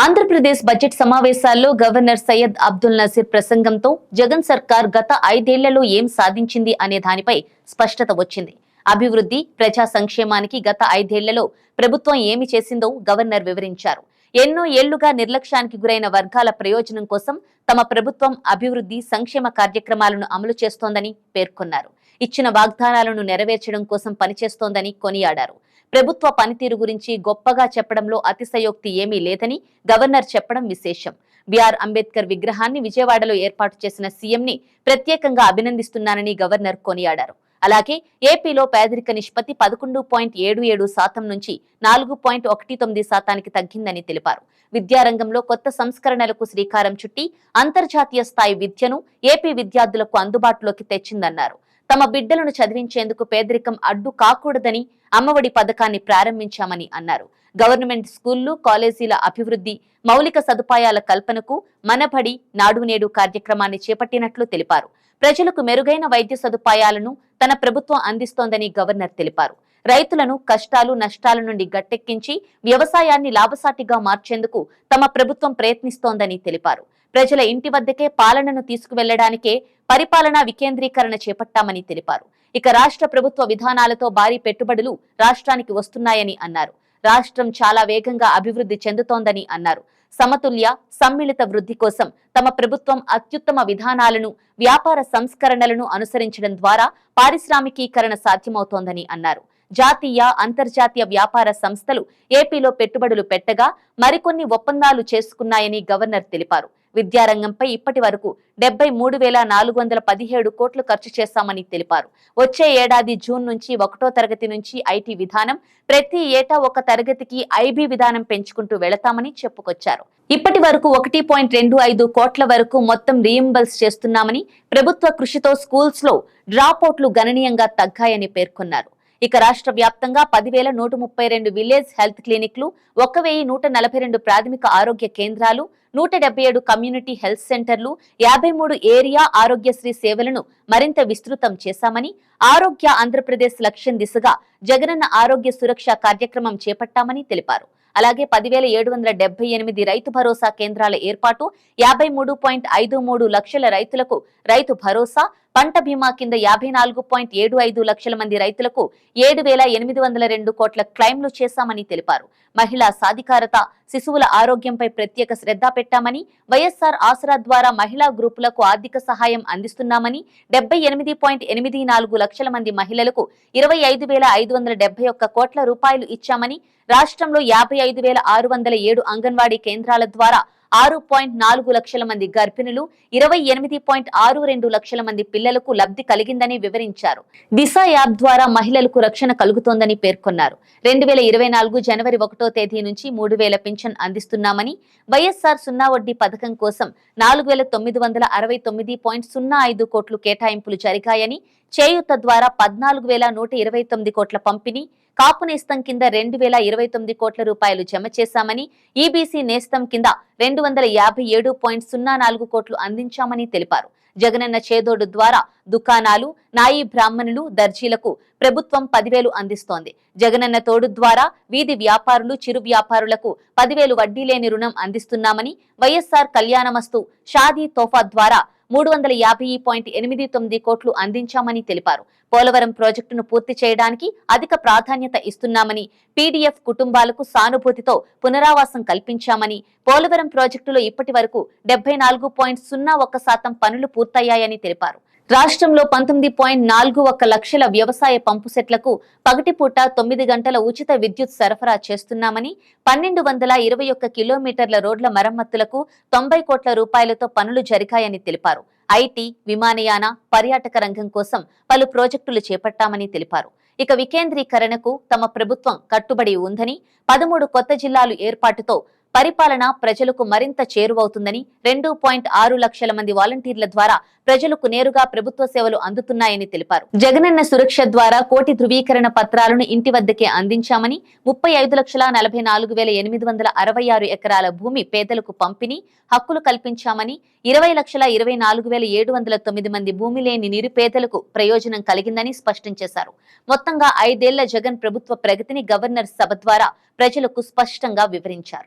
Andhra Pradesh budget సమావేశాల్లో governor Syed Abdul Nazeer ప్రసంగంతో జగన్ సర్కార్ గత ఐదేళ్ళలో ఏం సాధించింది అనే దానిపై స్పష్టత వచ్చింది. అభివృద్ధి ప్రజా సంక్షేమానికి గత ఐదేళ్ళలో ప్రభుత్వం ఏమి చేసిందో గవర్నర్ వివరించారు. ఎన్నో ఏళ్ళుగా నిర్లక్ష్యానికి గురైన వర్గాల ప్రయోజనం కోసం తమ ప్రభుత్వం అభివృద్ధి సంక్షేమ కార్యక్రమాలను అమలు చేస్తోందని పేర్కొన్నారు. ఇచ్చిన వాగ్దానాలను నెరవేర్చడం కోసం పనిచేస్తోందని కొనియాడారు. ప్రభుత్వ పనితీరు గురించి గొప్పగా చెప్పడంలో అతిశయోక్తి ఏమీ లేదని గవర్నర్ చెప్పడం విశేషం. బిఆర్ అంబేద్కర్ విగ్రహాన్ని విజయవాడలో ఏర్పాటు చేసిన సీఎంని ప్రత్యేకంగా అభినందిస్తున్నానని గవర్నర్ కొనియాడారు. అలాగే ఏపీలో పేదరిక నిష్పత్తి పదకొండు పాయింట్ ఏడు ఏడు శాతం నుంచి నాలుగు పాయింట్ ఒకటి తొమ్మిది శాతానికి తగ్గిందని తెలిపారు. విద్యారంగంలో కొత్త సంస్కరణలకు శ్రీకారం చుట్టి అంతర్జాతీయ స్థాయి విద్యను ఏపీ విద్యార్థులకు అందుబాటులోకి తెచ్చిందన్నారు. తమ బిడ్డలను చదివించేందుకు పేదరికం అడ్డు కాకూడదని అమ్మఒడి పథకాన్ని ప్రారంభించామని అన్నారు. గవర్నమెంట్ స్కూళ్ళు కాలేజీల అభివృద్ధి మౌలిక సదుపాయాల కల్పనకు మనబడి నాడు నేడు కార్యక్రమాన్ని చేపట్టినట్లు తెలిపారు. ప్రజలకు మెరుగైన వైద్య సదుపాయాలను తన ప్రభుత్వం అందిస్తోందని గవర్నర్ తెలిపారు. రైతులను కష్టాలు నష్టాల నుండి గట్టెక్కించి వ్యవసాయాన్ని లాభసాటిగా మార్చేందుకు తమ ప్రభుత్వం ప్రయత్నిస్తోందని తెలిపారు. ప్రజల ఇంటి వద్దకే పాలనను తీసుకువెళ్ళడానికే పరిపాలనా వికేంద్రీకరణ చేపట్టామని తెలిపారు. ఇక రాష్ట్ర ప్రభుత్వ విధానాలతో భారీ పెట్టుబడులు రాష్ట్రానికి వస్తున్నాయని అన్నారు. రాష్ట్రం చాలా వేగంగా అభివృద్ధి చెందుతోందని అన్నారు. సమతుల్య సమ్మిళిత వృద్ధి కోసం తమ ప్రభుత్వం అత్యుత్తమ విధానాలను వ్యాపార సంస్కరణలను అనుసరించడం ద్వారా పారిశ్రామికీకరణ సాధ్యమవుతోందని అన్నారు. జాతీయ అంతర్జాతీయ వ్యాపార సంస్థలు ఏపీలో పెట్టుబడులు పెట్టగా మరికొన్ని ఒప్పందాలు చేసుకున్నాయని గవర్నర్ తెలిపారు. విద్యారంగంపై ఇప్పటి వరకు డెబ్బై మూడు వేల నాలుగు వందల పదిహేడు కోట్లు ఖర్చు చేశామని తెలిపారు. వచ్చే ఏడాది జూన్ నుంచి ఒకటో తరగతి నుంచి ఐటీ విధానం ప్రతి ఏటా ఒక తరగతికి ఐబీ విధానం పెంచుకుంటూ వెళతామని చెప్పుకొచ్చారు. ఇప్పటి వరకు ఒకటి పాయింట్ రెండు ఐదు కోట్ల వరకు మొత్తం రీయింబల్స్ చేస్తున్నామని ప్రభుత్వ కృషితో స్కూల్స్లో డ్రాప్అవుట్లు గణనీయంగా తగ్గాయని పేర్కొన్నారు. ఇక రాష్ట్ర వ్యాప్తంగా పదివేల నూట ముప్పై రెండు విలేజ్ హెల్త్ క్లినిక్లు ఒక వెయ్యి నూట నలభై రెండు ప్రాథమిక ఆరోగ్య కేంద్రాలు నూట డెబ్బై ఏడు కమ్యూనిటీ హెల్త్ సెంటర్లు యాభై మూడు ఏరియా ఆరోగ్యశ్రీ సేవలను మరింత విస్తృతం చేశామని ఆరోగ్య ఆంధ్రప్రదేశ్ లక్ష్యం దిశగా జగనన్న ఆరోగ్య సురక్ష కార్యక్రమం చేపట్టామని తెలిపారు. అలాగే పదివేల ఏడు వందల డెబ్బై ఎనిమిది రైతు భరోసా కేంద్రాల ఏర్పాటు యాభై మూడు పాయింట్ ఐదు మూడు లక్షల రైతులకు రైతు భరోసా పంట బీమా కింద యాభై నాలుగు పాయింట్ ఏడు ఐదు లక్షల మంది రైతులకు ఏడు వేల ఎనిమిది వందల రెండు కోట్ల క్లైమ్లు చేశామని తెలిపారు. మహిళా సాధికారత శిశువుల ఆరోగ్యంపై ప్రత్యేక శ్రద్ధ పెట్టామని వైఎస్ఆర్ ఆసరా ద్వారా మహిళా గ్రూపులకు ఆర్థిక సహాయం అందిస్తున్నామని డెబ్బై ఎనిమిది పాయింట్ ఎనిమిది నాలుగు లక్షల మంది మహిళలకు ఇరవై ఐదు వేల ఐదు వందల డెబ్బై ఒక్క కోట్ల రూపాయలు ఇచ్చామని రాష్ట్రంలో యాభై ఐదు వేల ఆరు వందల ఏడు అంగన్వాడీ కేంద్రాల ద్వారా ఆరు పాయింట్ నాలుగు లక్షల మంది గర్భిణులు ఇరవై ఎనిమిది పాయింట్ ఆరు రెండు లక్షల మంది పిల్లలకు లబ్ధి కలిగిందని వివరించారు. దిశ యాప్ ద్వారా మహిళలకు రక్షణ కలుగుతోందని పేర్కొన్నారు. రెండు వేల ఇరవై నాలుగు జనవరి ఒకటో తేదీ నుంచి మూడు వేల పింఛన్ అందిస్తున్నామని వైఎస్ఆర్ సున్నా వడ్డీ పథకం కోసం నాలుగు వేల తొమ్మిది వందల అరవై తొమ్మిది పాయింట్ సున్నా ఐదు కోట్లు కేటాయింపులు జరిగాయని చేయూత ద్వారా పద్నాలుగు వేల నూట ఇరవై తొమ్మిది కోట్ల పంపిణీ కాపు నేస్తం కింద రెండు వేల ఇరవై తొమ్మిది కోట్ల రూపాయలు జమ చేశామని ఈబీసీ నేస్తం కింద రెండు వందల యాభై ఏడు పాయింట్ సున్నా నాలుగు కోట్లు అందించామని తెలిపారు. జగనన్న చేదోడు ద్వారా దుకాణాలు నాయి బ్రాహ్మణులు దర్జీలకు ప్రభుత్వం పదివేలు అందిస్తోంది. జగనన్న తోడు ద్వారా వీధి వ్యాపారులు చిరు వ్యాపారులకు పదివేలు వడ్డీ లేని రుణం అందిస్తున్నామని వైఎస్ఆర్ కళ్యాణమస్తు షాదీ తోఫా ద్వారా మూడు వందల యాభై పాయింట్ ఎనిమిది తొమ్మిది కోట్లు అందించామని తెలిపారు. పోలవరం ప్రాజెక్టును పూర్తి చేయడానికి అధిక ప్రాధాన్యత ఇస్తున్నామని పీడీఎఫ్ కుటుంబాలకు సానుభూతితో పునరావాసం కల్పించామని పోలవరం ప్రాజెక్టులో ఇప్పటి వరకు డెబ్బై నాలుగు పాయింట్ సున్నా ఒక్క శాతం పనులు పూర్తయ్యాయని తెలిపారు. రాష్ట్రంలో పంతొమ్మిది పాయింట్ నాలుగు ఒక లక్షల వ్యవసాయ పంపు సెట్లకు పగటిపూట తొమ్మిది గంటల ఉచిత విద్యుత్ సరఫరా చేస్తున్నామని పన్నెండు వందల ఇరవై ఒక్క కిలోమీటర్ల రోడ్ల మరమ్మతులకు తొంభై కోట్ల రూపాయలతో పనులు జరిగాయని తెలిపారు. ఐటీ విమానయాన పర్యాటక రంగం కోసం పలు ప్రాజెక్టులు చేపట్టామని తెలిపారు. ఇక వికేంద్రీకరణకు తమ ప్రభుత్వం కట్టుబడి ఉందని పదమూడు కొత్త జిల్లాలు ఏర్పాటుతో పరిపాలన ప్రజలకు మరింత చేరువవుతుందని రెండు పాయింట్ ఆరు లక్షల మంది వాలంటీర్ల ద్వారా ప్రజలకు నేరుగా ప్రభుత్వ సేవలు అందుతున్నాయని తెలిపారు. జగనన్న సురక్ష ద్వారా కోటి ధృవీకరణ పత్రాలను ఇంటి వద్దకే అందించామని ముప్పై ఐదు లక్షల నలభై నాలుగు వేల ఎనిమిది వందల అరవై ఆరు ఎకరాల భూమి పేదలకు పంపిణీ హక్కులు కల్పించామని ఇరవై లక్షల ఇరవై నాలుగు వేల ఏడు వందల తొమ్మిది మంది భూమి లేని నిరుపేదలకు ప్రయోజనం కలిగిందని స్పష్టం చేశారు. మొత్తంగా ఐదేళ్ళ జగన్ ప్రభుత్వ ప్రగతిని గవర్నర్ సభ ద్వారా ప్రజలకు స్పష్టంగా వివరించారు.